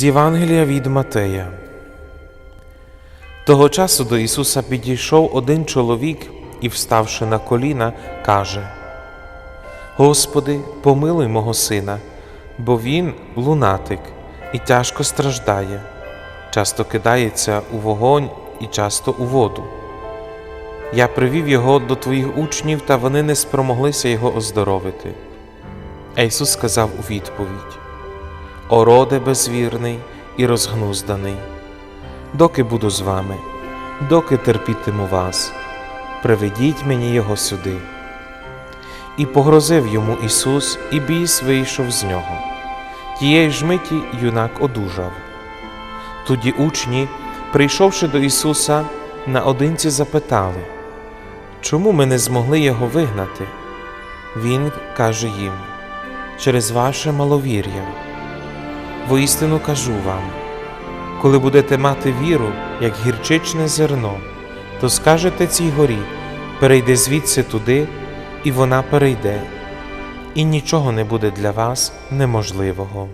З Євангелія від Матея. Того часу до Ісуса підійшов один чоловік і, вставши на коліна, каже: Господи, помилуй мого сина, бо він лунатик і тяжко страждає, часто кидається у вогонь і часто у воду. Я привів його до твоїх учнів, та вони не спромоглися його оздоровити. А Ісус сказав у відповідь: О роде безвірний і розгнузданий, доки буду з вами, доки терпітиму вас, приведіть мені його сюди. І погрозив йому Ісус, і біс вийшов з нього. Тієї ж миті юнак одужав. Тоді учні, прийшовши до Ісуса, наодинці запитали, чому ми не змогли його вигнати? Він каже їм, через ваше маловір'я. Воістину кажу вам, коли будете мати віру, як гірчичне зерно, то скажете цій горі, перейди звідси туди, і вона перейде, і нічого не буде для вас неможливого.